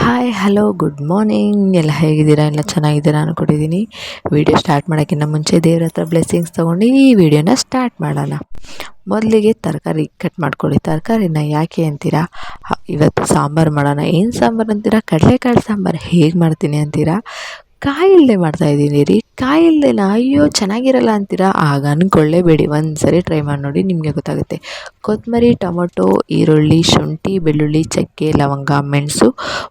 Hi hello good morning ಎಲ್ಲ ಹೇಗಿದ್ದೀರಾ? ಎಲ್ಲ ಚೆನ್ನಾಗಿದ್ದೀರಾ ಅಂದ್ಕೊಂಡಿದ್ದೀನಿ ವಿಡಿಯೋ ಸ್ಟಾರ್ಟ್ ಮಾಡೋಕ್ಕಿಂತ ಮುಂಚೆ ದೇವ್ರ ಹತ್ರ ಬ್ಲೆಸ್ಸಿಂಗ್ಸ್ ತೊಗೊಂಡು ಈ ವಿಡಿಯೋನ ಸ್ಟಾರ್ಟ್ ಮಾಡೋಣ. ಮೊದಲಿಗೆ ತರಕಾರಿ ಕಟ್ ಮಾಡ್ಕೊಳ್ಳಿ. ತರಕಾರಿನ ಯಾಕೆ ಅಂತೀರಾ? ಇವತ್ತು ಸಾಂಬಾರು ಮಾಡೋಣ. ಏನು ಸಾಂಬಾರು ಅಂತೀರಾ? ಕಡಲೆಕಾಳು ಸಾಂಬಾರು ಹೇಗೆ ಮಾಡ್ತೀನಿ ಅಂತೀರಾ? ಕಾಯಿ ಇಲ್ಲದೆ ಮಾಡ್ತಾಯಿದ್ದೀನಿ ರೀ. ಕಾಯಿ ಇಲ್ಲದೇನಾ ಅಯ್ಯೋ ಚೆನ್ನಾಗಿರಲ್ಲ ಅಂತೀರಾ? ಆಗ ಅಂದ್ಕೊಳ್ಳೇಬೇಡಿ ಒಂದು ಸರಿ ಟ್ರೈ ಮಾಡಿ ನೋಡಿ ನಿಮಗೆ ಗೊತ್ತಾಗುತ್ತೆ. ಕೊತ್ತಂಬರಿ ಟೊಮೊಟೊ, ಈರುಳ್ಳಿ, ಶುಂಠಿ, ಬೆಳ್ಳುಳ್ಳಿ, ಚಕ್ಕೆ, ಲವಂಗ, ಮೆಣಸು,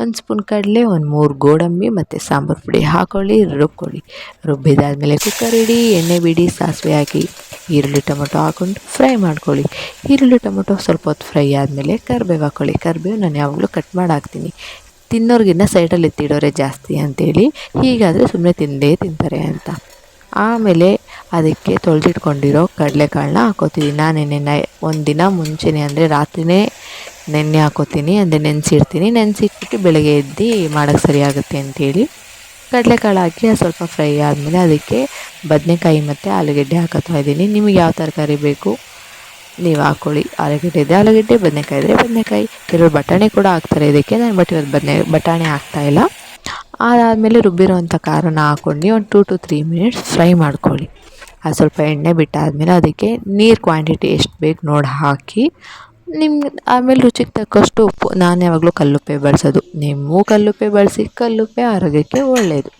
ಒಂದು ಸ್ಪೂನ್ ಕಡಲೆ, ಒಂದು ಮೂರು ಗೋಡಂಬಿ ಮತ್ತು ಸಾಂಬಾರು ಪುಡಿ ಹಾಕ್ಕೊಳ್ಳಿ ರುಬ್ಕೊಳ್ಳಿ. ರುಬ್ಬಿದಾದಮೇಲೆ ಕುಕ್ಕರ್ ಇಡಿ, ಎಣ್ಣೆ ಬಿಡಿ, ಸಾಸಿವೆ ಹಾಕಿ, ಈರುಳ್ಳಿ, ಟೊಮೊಟೊ ಹಾಕ್ಕೊಂಡು ಫ್ರೈ ಮಾಡ್ಕೊಳ್ಳಿ. ಈರುಳ್ಳಿ, ಟೊಮೊಟೊ ಸ್ವಲ್ಪ ಹೊತ್ತು ಫ್ರೈ ಆದಮೇಲೆ ಕರಿಬೇವು ಹಾಕ್ಕೊಳ್ಳಿ ಕರಿಬೇವು ನಾನು ಯಾವಾಗಲೂ ಕಟ್ ಮಾಡಿ ಹಾಕ್ತೀನಿ. ತಿನ್ನೋರ್ಗಿನ್ನ ಸೈಡಲ್ಲಿ ಎತ್ತಿಡೋರೆ ಜಾಸ್ತಿ ಅಂತೇಳಿ, ಹೀಗಾದರೆ ಸುಮ್ಮನೆ ತಿಂದೇ ತಿಂತಾರೆ ಅಂತ. ಆಮೇಲೆ ಅದಕ್ಕೆ ತೊಳೆದಿಟ್ಕೊಂಡಿರೋ ಕಡಲೆಕಾಳನ್ನ ಹಾಕೋತೀನಿ ನಾನು ನೆನೆ ಒಂದು ದಿನ ಮುಂಚೆನೇ ಅಂದರೆ ರಾತ್ರಿನೇ ನೆನ್ನೆ ಹಾಕೋತೀನಿ, ಅಂದರೆ ನೆನೆಸಿಡ್ತೀನಿ. ನೆನೆಸಿಟ್ಬಿಟ್ಟು ಬೆಳಗ್ಗೆ ಎದ್ದು ಮಾಡೋಕ್ಕೆ ಸರಿಯಾಗುತ್ತೆ ಅಂತೇಳಿ ಕಡಲೆಕಾಳು ಹಾಕಿ ಅದು ಸ್ವಲ್ಪ ಫ್ರೈ ಆದಮೇಲೆ ಅದಕ್ಕೆ ಬದನೆಕಾಯಿ ಮತ್ತು ಆಲೂಗಡ್ಡೆ ಹಾಕೋತಾ ಇದ್ದೀನಿ. ನಿಮಗೆ ಯಾವ ತರಕಾರಿ ಬೇಕು? ನೀವು ಹಾಕೊಳ್ಳಿ. ಆಲೂಗಡ್ಡೆ ಇದೆ, ಆಲೂಗಡ್ಡೆ, ಬದನೆಕಾಯಿ ಇದ್ದರೆ ಬದನೆಕಾಯಿ. ಕೆಲವರು ಬಟಾಣಿ ಕೂಡ ಹಾಕ್ತಾರೆ ಇದಕ್ಕೆ. ನಾನು ಬಟ್ ಇವತ್ತು ಬದನೆ, ಬಟಾಣಿ ಹಾಕ್ತಾಯಿಲ್ಲ ಅದಾದಮೇಲೆ ರುಬ್ಬಿರೋಂಥ ಖಾರನ ಹಾಕ್ಕೊಂಡು ಒಂದು two to three minutes fry ಮಾಡ್ಕೊಳ್ಳಿ. ಅದು ಸ್ವಲ್ಪ ಎಣ್ಣೆ ಬಿಟ್ಟಾದಮೇಲೆ ಅದಕ್ಕೆ ನೀರು ಕ್ವಾಂಟಿಟಿ ಎಷ್ಟು ಬೇಕು ನೋಡಿ ಹಾಕಿ. ನಿಮ್ಗೆ ಆಮೇಲೆ ರುಚಿಗೆ ತಕ್ಕಷ್ಟು ಉಪ್ಪು. ನಾನು ಯಾವಾಗಲೂ ಕಲ್ಲುಪ್ಪೆ ಬಳಸೋದು. ನೀವು ಕಲ್ಲುಪ್ಪೆ ಬಳಸಿ, ಕಲ್ಲುಪ್ಪೆ ಆರೋಗ್ಯಕ್ಕೆ ಒಳ್ಳೆಯದು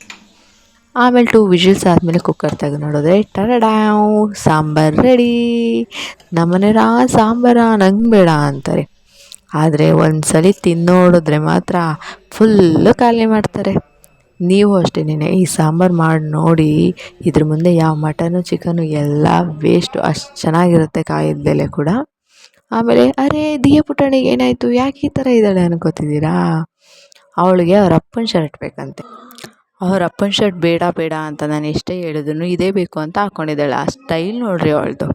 ಆಮೇಲೆ ಟೂ ವಿಷಿಲ್ಸ್ ಆದಮೇಲೆ ಕುಕ್ಕರ್ ತೆಗೆದು ನೋಡಿದ್ರೆ ಟರಡಾವ್ ಸಾಂಬಾರು ರೆಡಿ ನಮ್ಮನೇರ ಆ ಸಾಂಬಾರ ನಂಗೆ ಬೇಡ ಅಂತಾರೆ. ಆದರೆ ಒಂದು ಸಲ ತಿನ್ನೋಡಿದ್ರೆ ಮಾತ್ರ ಫುಲ್ಲು ಖಾಲಿ ಮಾಡ್ತಾರೆ. ನೀವು ಅಷ್ಟೇನೆ ಈ ಸಾಂಬಾರು ಮಾಡಿ ನೋಡಿ ಇದ್ರ ಮುಂದೆ ಯಾವ ಮಟನು ಚಿಕನು ಎಲ್ಲ ವೇಸ್ಟು ಅಷ್ಟು ಚೆನ್ನಾಗಿರುತ್ತೆ ಕಾಯಿದ ಕೂಡ. ಆಮೇಲೆ, ಅರೆ, ದಿಯ ಪುಟಾಣಿಗೆ ಏನಾಯಿತು? ಯಾಕೆ ಈ ಥರ ಇದ್ದಾಳೆ? ಅನ್ಕೋತಿದ್ದೀರಾ? ಅವಳಿಗೆ ಅವ್ರ ಅಪ್ಪನ ಶರ್ಟ್ ಬೇಕಂತೆ. ಅವ್ರ ಅಪ್ಪನ ಶರ್ಟ್ ಬೇಡ ಬೇಡ ಅಂತ ನಾನು ಎಷ್ಟೇ ಹೇಳಿದ್ರು ಇದೇ ಬೇಕು ಅಂತ ಹಾಕ್ಕೊಂಡಿದ್ದಾಳೆ ಆ ಸ್ಟೈಲ್ ನೋಡ್ರಿ ಅವಳದು.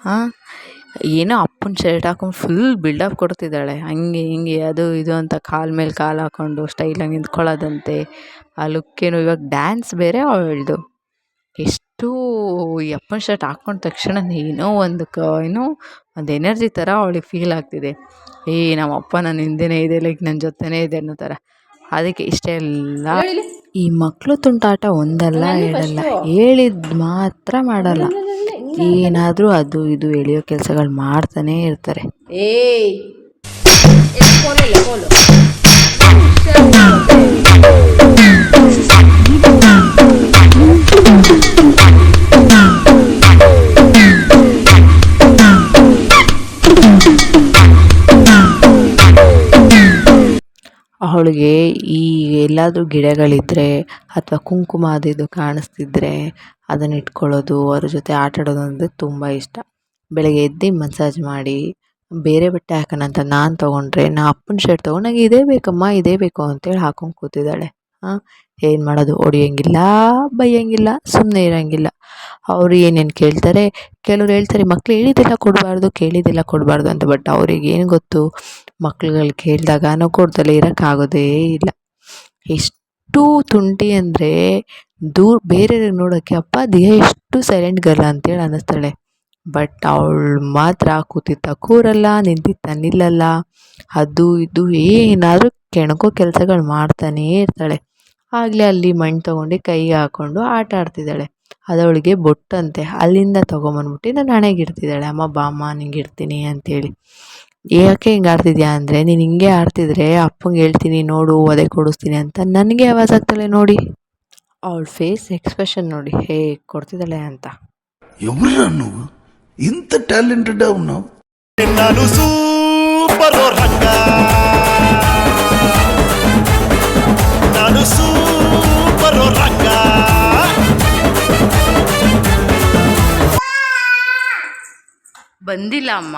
ಹಾಂ? ಏನೋ ಅಪ್ಪನ ಶರ್ಟ್ ಹಾಕೊಂಡು ಫುಲ್ ಬಿಲ್ಡಪ್ ಕೊಡ್ತಿದ್ದಾಳೆ. ಹಂಗೆ, ಹಿಂಗೆ, ಅದು, ಇದು ಅಂತ ಕಾಲು ಮೇಲೆ ಕಾಲು ಹಾಕ್ಕೊಂಡು ಸ್ಟೈಲಾಗಿ ನಿಂತ್ಕೊಳ್ಳೋದಂತೆ. ಆ ಲುಕ್ಕೇನು ಇವಾಗ ಡ್ಯಾನ್ಸ್ ಬೇರೆ ಅವಳದು. ಎಷ್ಟು ಈ ಅಪ್ಪನ ಶರ್ಟ್ ಹಾಕ್ಕೊಂಡ ತಕ್ಷಣ ಏನೋ ಒಂದು ಕ, ಏನೋ ಒಂದು ಎನರ್ಜಿ ಥರ ಅವಳಿಗೆ ಫೀಲ್ ಆಗ್ತಿದೆ. ಏ ನಮ್ಮ ಅಪ್ಪ ನನ್ನ ಹಿಂದೆನೇ ಇದೆ ಲೈಕ್ ನನ್ನ ಜೊತೆನೇ ಇದೆ ಅನ್ನೋ ಥರ ಅದಕ್ಕೆ ಇಷ್ಟೆಲ್ಲ ಈ ಮಕ್ಕಳು ತುಂಟಾಟ ಒಂದಲ್ಲ ಹೇಳಲ್ಲ ಹೇಳಿದ ಮಾತ್ರ ಮಾಡಲ್ಲ. ಏನಾದರೂ ಅದು ಇದು ಎಳೆಯೋ ಕೆಲಸಗಳು ಮಾಡ್ತಾನೇ ಇರ್ತಾರೆ. ಏಯ್. ಫೋನ್ ಇಲ್ಲ ಅವಳಿಗೆ ಈ ಎಲ್ಲಾದರೂ ಗಿಡಗಳಿದ್ದರೆ ಅಥವಾ ಕುಂಕುಮ ಅದು ಇದು ಕಾಣಿಸ್ತಿದ್ರೆ ಅದನ್ನ ಇಟ್ಕೊಳ್ಳೋದು, ಅವ್ರ ಜೊತೆ ಆಟ ಆಡೋದು ಅಂದರೆ ತುಂಬ ಇಷ್ಟ. ಬೆಳಗ್ಗೆ ಎದ್ದು ಮಸಾಜ್ ಮಾಡಿ, ಬೇರೆ ಬಟ್ಟೆ ಹಾಕೋಣ ಅಂತ ನಾನು ತೊಗೊಂಡ್ರೆ, ನಾ ಅಪ್ಪನ ಶರ್ಟ್ ತೊಗೊಂಡು ನಂಗೆ ಇದೇ ಬೇಕಮ್ಮ ಇದೇ ಬೇಕು ಅಂತೇಳಿ ಹಾಕೊಂಡು ಕೂತಿದ್ದಾಳೆ. ಹಾಂ ಏನು ಮಾಡೋದು? ಹೊಡಿಯೋಂಗಿಲ್ಲ, ಬೈಯೋಂಗಿಲ್ಲ ಸುಮ್ಮನೆ ಇರೋಂಗಿಲ್ಲ. ಅವ್ರು ಏನೇನು ಕೇಳ್ತಾರೆ? ಕೆಲವ್ರು ಹೇಳ್ತಾರೆ, ಮಕ್ಳು ಹೇಳಿದ್ದೆಲ್ಲ ಕೊಡಬಾರ್ದು, ಕೇಳಿದ್ದೆಲ್ಲ ಕೊಡಬಾರ್ದು ಅಂತ ಬಟ್ ಅವ್ರಿಗೆ ಏನು ಗೊತ್ತು? ಮಕ್ಳುಗಳು ಕೇಳಿದಾಗ ಕೊಡ್ದಲೇ ಇರೋಕ್ಕಾಗೋದೇ ಇಲ್ಲ. ಎಷ್ಟು ತುಂಟಿ ಅಂದರೆ ದೂರ ಬೇರೆಯವ್ರಿಗೆ ನೋಡೋಕ್ಕೆ ಅಪ್ಪ ದೇಹ ಎಷ್ಟು ಸೈಲೆಂಟ್ ಗರ್ಲ್ ಅಂತೇಳಿ ಅನ್ನಿಸ್ತಾಳೆ. ಬಟ್ ಅವಳು ಮಾತ್ರ ಕೂತಿದ್ದ ಕೂರಲ್ಲ, ನಿಂತಿದ್ದ ನಿಲ್ಲಲ್ಲ. ಅದು ಇದು ಏನಾದರೂ ಕೆಣಕೋ ಕೆಲಸಗಳು ಮಾಡ್ತಾನೇ ಇರ್ತಾಳೆ. ಆಗಲೇ ಅಲ್ಲಿ ಮಣ್ಣು ತೊಗೊಂಡು ಕೈಗೆ ಹಾಕ್ಕೊಂಡು ಆಟ ಆಡ್ತಿದ್ದಾಳೆ. ಅದವಳಿಗೆ ಬೊಟ್ಟಂತೆ. ಅಲ್ಲಿಂದ ತೊಗೊಂಬಂದ್ಬಿಟ್ಟು ನಾನು ಹಣೆಗೆ ಇಡ್ತಿದ್ದಾಳೆ. ಅಮ್ಮ, ಬಾಮ್ಮ, ನಿಂಗೆ ಇಡ್ತೀನಿ ಅಂತೇಳಿ. ಯಾಕೆ ಹಿಂಗೆ ಆಡ್ತಿದ್ಯಾ ಅಂದರೆ ನೀನು ಹಿಂಗೆ ಆಡ್ತಿದ್ರೆ ಅಪ್ಪಂಗೆ ಹೇಳ್ತೀನಿ ನೋಡು ಒದೆ ಕೊಡಿಸ್ತೀನಿ ಅಂತ ನನಗೆ ಆವಾಜ್ ಆಗ್ತಾಳೆ ನೋಡಿ ಅವಳ ಫೇಸ್ ಎಕ್ಸ್ಪ್ರೆಷನ್ ನೋಡಿ ಹೇಗೆ ಕೊಡ್ತಿದ್ದಾಳೆ ಅಂತ ఎవరురా నువ్వు ఇంత టాలెంటెడ్ ఉన్నావు ನಾನು ಸೂಪರ್ ರಂಗ ನಾನು ಸೂಪರ್ ರಂಗ ಬಂದಿಲ್ಲ ಅಮ್ಮ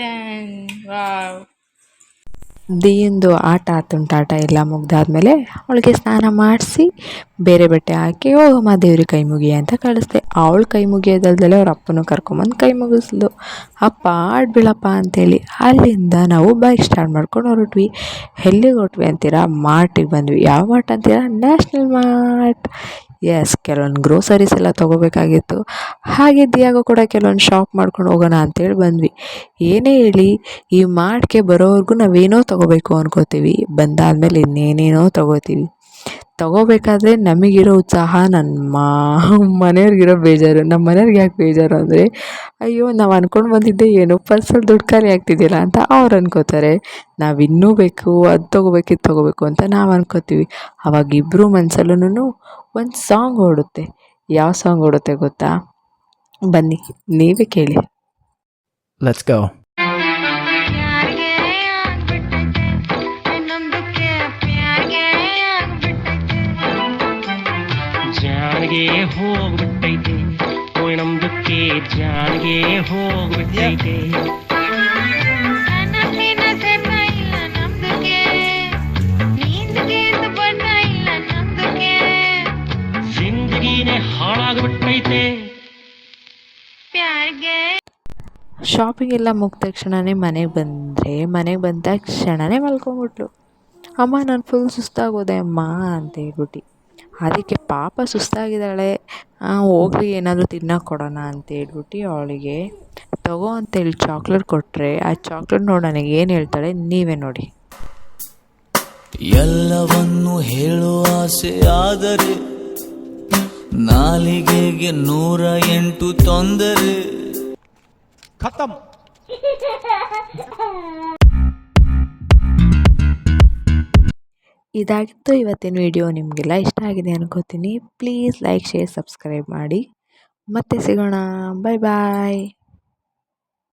done wow ದಿಯಿಂದು ಆಟ ತುಂಟಾಟ ಎಲ್ಲ ಮುಗ್ದಾದ್ಮೇಲೆ ಅವಳಿಗೆ ಸ್ನಾನ ಮಾಡಿಸಿ ಬೇರೆ ಬಟ್ಟೆ ಹಾಕಿ ಹೋಗಮ್ಮ ದೇವ್ರಿಗೆ ಕೈ ಮುಗಿ ಅಂತ ಕಳಿಸ್ದೆ. ಅವಳು ಕೈ ಮುಗಿಯೋದಲ್ದಲೆ ಅವ್ರ ಅಪ್ಪನೂ ಕರ್ಕೊಂಬಂದು ಕೈ ಮುಗಿಸ್ಲು. ಅಪ್ಪ, ಆಡ್ಬಿಳಪ್ಪ ಅಂತೇಳಿ ಅಲ್ಲಿಂದ ನಾವು ಬೈಕ್ ಸ್ಟಾರ್ಟ್ ಮಾಡ್ಕೊಂಡು ಹೊರಟ್ವಿ. ಎಲ್ಲಿಗೆ ಹೊರಟ್ವಿ ಅಂತೀರಾ? ಮಾರ್ಟಿಗೆ ಬಂದ್ವಿ. ಯಾವ ಮಾರ್ಟ್ ಅಂತೀರಾ? ನ್ಯಾಷನಲ್ ಮಾರ್ಟ್ ಎಸ್ ಕೆಲವೊಂದು ಗ್ರೋಸರೀಸ್ ಎಲ್ಲ ತೊಗೋಬೇಕಾಗಿತ್ತು. ಹಾಗೆ ದಿಯಾಗೋ ಕೂಡ ಕೆಲವೊಂದು ಶಾಪ್ ಮಾಡ್ಕೊಂಡು ಹೋಗೋಣ ಅಂತೇಳಿ ಬಂದ್ವಿ. ಏನೇ ಹೇಳಿ ಈ ಮಾರ್ಟ್ಗೆ ಬರೋವರೆಗೂ ನಾವೇನೋ ತೊಗೋಬೇಕು ಅನ್ಕೋತೀವಿ. ಬಂದಾದಮೇಲೆ ಇನ್ನೇನೇನೋ ತೊಗೋತೀವಿ. ತೊಗೋಬೇಕಾದ್ರೆ ನಮಗಿರೋ ಉತ್ಸಾಹ ನಮ್ಮ ಮನೆಯವ್ರಿಗಿರೋ ಬೇಜಾರು. ನಮ್ಮ ಮನೆಯವ್ರಿಗೆ ಯಾಕೆ ಬೇಜಾರು ಅಂದರೆ, ಅಯ್ಯೋ, ನಾವು ಅಂದ್ಕೊಂಡು ಬಂದಿದ್ದೆ ಏನು ಪರ್ಸಲ್ಲಿ ದುಡ್ಡು ಖಾಲಿ ಆಗ್ತಿದ್ದಿಲ್ಲ ಅಂತ ಅವ್ರು ಅನ್ಕೋತಾರೆ. ನಾವು ಇನ್ನೂ ಬೇಕು, ಅದು ತೊಗೋಬೇಕು, ಇದು ತೊಗೋಬೇಕು ಅಂತ ನಾವು ಅನ್ಕೋತೀವಿ. ಅವಾಗ ಇಬ್ಬರು ಮನಸ್ಸಲ್ಲೂ ಒಂದು ಸಾಂಗ್ ಓಡುತ್ತೆ. ಯಾವ ಸಾಂಗ್ ಓಡುತ್ತೆ ಗೊತ್ತಾ? ಬನ್ನಿ, ನೀವೇ ಕೇಳಿ. Let's go. ನೀಂದಕ್ಕೆ ಹೋಗ್ಬಿಟ್ಟೈತೆ ನಮ್ದಕ್ಕೆ ಜಿಂದಗಿನೇ ಹಾಳಾಗ್ಬಿಟ್ಟೈತೆ. ಪ್ಯಾರ್ಗೆ. ಶಾಪಿಂಗ್ ಎಲ್ಲ ಮುಗಿದ ತಕ್ಷಣವೇ ಮನೆಗೆ ಬಂದರೆ ಮನೆಗೆ ಬಂದ ತಕ್ಷಣನೇ ಮಲ್ಕೊಂಬಿಟ್ಲು ಅಮ್ಮ ನಾನು ಫುಲ್ ಸುಸ್ತಾಗೋದೆ ಅಮ್ಮ ಅಂತ ಹೇಳ್ಬಿಟ್ಟು. ಅದಕ್ಕೆ ಪಾಪ ಸುಸ್ತಾಗಿದ್ದಾಳೆ. ಹೋಗ್ಲಿ ಏನಾದರೂ ತಿನ್ನೋಕೆ ಕೊಡೋಣ ಅಂತ ಹೇಳ್ಬಿಟ್ಟು ಅವಳಿಗೆ ತಗೋ ಅಂತೇಳಿ ಚಾಕ್ಲೇಟ್ ಕೊಟ್ಟರೆ ಆ ಚಾಕ್ಲೇಟ್ ನೋಡಿ ನನಗೆ ಏನು ಹೇಳ್ತಾಳೆ ನೀವೇ ನೋಡಿ. ಎಲ್ಲವನ್ನು ಹೇಳುವ ಆಸೆ ಆದರೆ ನಾಲಿಗೆಗೆ ನೂರ ಎಂಟು ತೊಂದರೆ. ಖತಮ್. ಇದಾಗಿತ್ತು. ಇವತ್ತಿನ ವಿಡಿಯೋ ನಿಮಗೆಲ್ಲ ಇಷ್ಟ ಆಗಿದೆ ಅನ್ಕೋತೀನಿ. ಪ್ಲೀಸ್ ಲೈಕ್ ಶೇರ್ ಸಬ್ಸ್ಕ್ರೈಬ್ ಮಾಡಿ. ಮತ್ತೆ ಸಿಗೋಣ. ಬಾಯ್ ಬಾಯ್